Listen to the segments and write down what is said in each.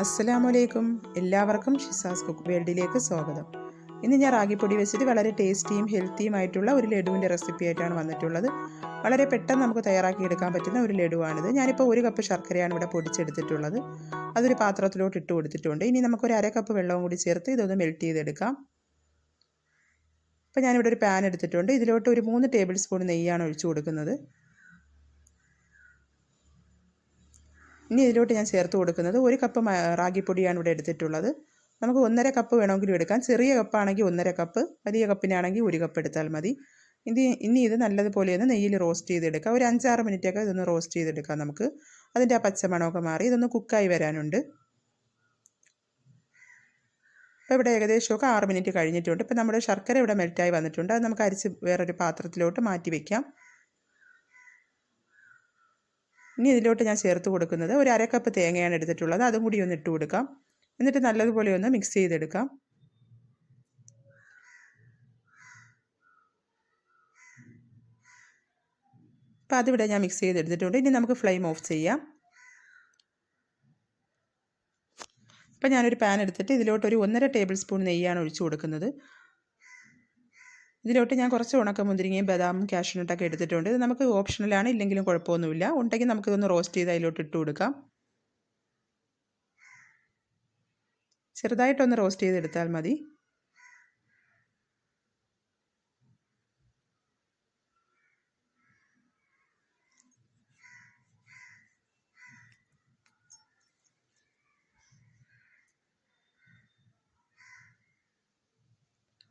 അസ്സലാമലൈക്കും. എല്ലാവർക്കും ഷിസാസ് കുക്ക് വേൾഡിലേക്ക് സ്വാഗതം. ഇന്ന് ഞാൻ റാഗിപ്പൊടി വെച്ചിട്ട് വളരെ ടേസ്റ്റിയും ഹെൽത്തിയും ആയിട്ടുള്ള ഒരു ലഡുവിന്റെ റെസിപ്പി ആയിട്ടാണ് വന്നിട്ടുള്ളത്. വളരെ പെട്ടെന്ന് നമുക്ക് തയ്യാറാക്കി എടുക്കാൻ പറ്റുന്ന ഒരു ലഡുവാണിത്. ഞാനിപ്പോൾ ഒരു കപ്പ് ശർക്കരയാണ് ഇവിടെ പൊടിച്ചെടുത്തിട്ടുള്ളത്. അതൊരു പാത്രത്തിലോട്ട് ഇട്ട് കൊടുത്തിട്ടുണ്ട്. ഇനി നമുക്കൊരു അര കപ്പ് വെള്ളവും കൂടി ചേർത്ത് ഇതൊന്ന് മെൽറ്റ് ചെയ്തെടുക്കാം. അപ്പോൾ ഞാനിവിടെ ഒരു പാൻ എടുത്തിട്ടുണ്ട്. ഇതിലോട്ട് ഒരു മൂന്ന് ടേബിൾ സ്പൂൺ നെയ്യാണ് ഒഴിച്ചു കൊടുക്കുന്നത്. ഇനി ഇതിലോട്ട് ഞാൻ ചേർത്ത് കൊടുക്കുന്നത് ഒരു കപ്പ് റാഗിപ്പൊടിയാണ് ഇവിടെ എടുത്തിട്ടുള്ളത്. നമുക്ക് ഒന്നര കപ്പ് വേണമെങ്കിലും എടുക്കാം. ചെറിയ കപ്പാണെങ്കിൽ ഒന്നര കപ്പ് വലിയ കപ്പിനാണെങ്കിൽ ഒരു കപ്പ് എടുത്താൽ മതി. ഇനി ഇനി ഇത് നല്ലതുപോലെ ഒന്ന് നെയ്യിൽ റോസ്റ്റ് ചെയ്തെടുക്കാം. ഒരു അഞ്ചാറ് മിനിറ്റൊക്കെ ഇതൊന്ന് റോസ്റ്റ് ചെയ്തെടുക്കാം നമുക്ക്. അതിന്റെ ആ പച്ചമണമൊക്കെ മാറി ഇതൊന്ന് കുക്കായി വരാനുണ്ട്. അപ്പോൾ ഇവിടെ ഏകദേശമൊക്കെ ആറ് മിനിറ്റ് കഴിഞ്ഞിട്ടുണ്ട്. ഇപ്പോൾ നമ്മുടെ ശർക്കര ഇവിടെ മെൽറ്റായി വന്നിട്ടുണ്ട്. അത് നമുക്ക് അരിച്ച് വേറൊരു പാത്രത്തിലോട്ട് മാറ്റി വയ്ക്കാം ഇനി ഇതിലോട്ട് ഞാൻ ചേർത്ത് കൊടുക്കുന്നത് ഒരു അര കപ്പ് തേങ്ങയാണ് എടുത്തിട്ടുള്ളത്. അതും കൂടി ഒന്ന് ഇട്ട് കൊടുക്കാം. എന്നിട്ട് നല്ലതുപോലെ ഒന്ന് മിക്സ് ചെയ്തെടുക്കാം. അപ്പോൾ അതിവിടെ ഞാൻ മിക്സ് ചെയ്തെടുത്തിട്ടുണ്ട്. ഇനി നമുക്ക് ഫ്ലെയിം ഓഫ് ചെയ്യാം. അപ്പോൾ ഞാനൊരു പാൻ എടുത്തിട്ട് ഇതിലോട്ട് ഒരു ഒന്നര ടേബിൾ സ്പൂൺ നെയ്യാണ് ഒഴിച്ചു കൊടുക്കുന്നത്. ഇതിലോട്ട് ഞാൻ കുറച്ച് ഉണക്കമുന്തിരിങ്ങയും ബദാമും കാഷ്യൂനട്ടൊക്കെ എടുത്തിട്ടുണ്ട്. ഇത് നമുക്ക് ഓപ്ഷണലാണ് ഇല്ലെങ്കിലും കുഴപ്പമൊന്നുമില്ല. ഉണ്ടെങ്കിൽ നമുക്കിതൊന്ന് റോസ്റ്റ് ചെയ്ത് അതിലോട്ട് ഇട്ട് കൊടുക്കാം. ചെറുതായിട്ടൊന്ന് റോസ്റ്റ് ചെയ്തെടുത്താൽ മതി.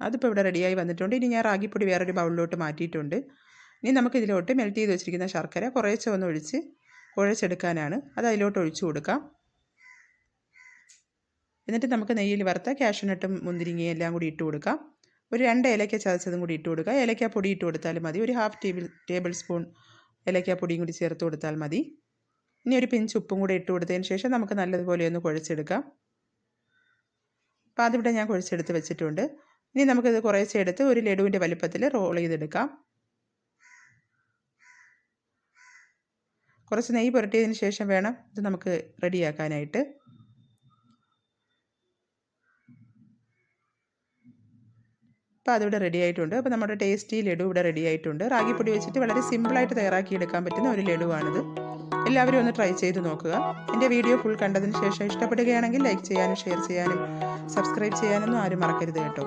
അതിപ്പോൾ ഇവിടെ റെഡിയായി വന്നിട്ടുണ്ട്. ഇനി ഞാൻ റാഗിപ്പൊടി വേറൊരു ബൗളിലോട്ട് മാറ്റിയിട്ടുണ്ട്. ഇനി നമുക്ക് ഇതിലോട്ട് മെൽറ്റ് ചെയ്ത് വെച്ചിരിക്കുന്ന ശർക്കര കുറേശ്ശെ ഒന്ന് ഒഴിച്ച് കുഴച്ചെടുക്കാനാണ്. അത് അതിലോട്ട് ഒഴിച്ചു കൊടുക്കാം. എന്നിട്ട് നമുക്ക് നെയ്യിൽ വറുത്ത കാഷ്യൂനട്ടും മുന്തിരിങ്ങയും എല്ലാം കൂടി ഇട്ട് കൊടുക്കാം. ഒരു രണ്ട് ഏലക്ക ചതച്ചതും കൂടി ഇട്ട് കൊടുക്കുക. ഏലക്ക പൊടി ഇട്ട് കൊടുത്താലും മതി. ഒരു ഹാഫ് ടേബിൾ ടേബിൾ സ്പൂൺ ഏലക്ക പൊടിയും കൂടി ചേർത്ത് കൊടുത്താൽ മതി. ഇനി ഒരു പിഞ്ച് ഉപ്പും കൂടി ഇട്ട് കൊടുത്തതിന് ശേഷം നമുക്ക് നല്ലതുപോലെ ഒന്ന് കുഴച്ചെടുക്കാം. അപ്പോൾ അതിവിടെ ഞാൻ കുഴച്ചെടുത്ത് വെച്ചിട്ടുണ്ട്. ഇനി നമുക്കിത് കുറേശ്ശെ എടുത്ത് ഒരു ലഡുവിന്റെ വലുപ്പത്തിൽ റോൾ ചെയ്തെടുക്കാം. കുറച്ച് നെയ്യ് പുരട്ടിയതിന് ശേഷം വേണം ഇത് നമുക്ക് റെഡിയാക്കാനായിട്ട്. അപ്പോൾ അതിവിടെ റെഡി ആയിട്ടുണ്ട് അപ്പോൾ നമ്മുടെ ടേസ്റ്റി ലഡു ഇവിടെ റെഡി ആയിട്ടുണ്ട് റാഗിപ്പൊടി വെച്ചിട്ട് വളരെ സിമ്പിളായിട്ട് തയ്യാറാക്കി എടുക്കാൻ പറ്റുന്ന ഒരു ലഡുവാണിത്. എല്ലാവരും ഒന്ന് ട്രൈ ചെയ്ത് നോക്കുക. എന്റെ വീഡിയോ ഫുൾ കണ്ടതിന് ശേഷം ഇഷ്ടപ്പെടുകയാണെങ്കിൽ ലൈക്ക് ചെയ്യാനും ഷെയർ ചെയ്യാനും സബ്സ്ക്രൈബ് ചെയ്യാനൊന്നും ആരും മറക്കരുത് കേട്ടോ.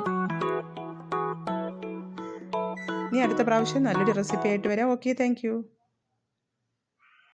ഇനി അടുത്ത പ്രാവശ്യം നല്ലൊരു റെസിപ്പി ആയിട്ട് വരാം. Okay thank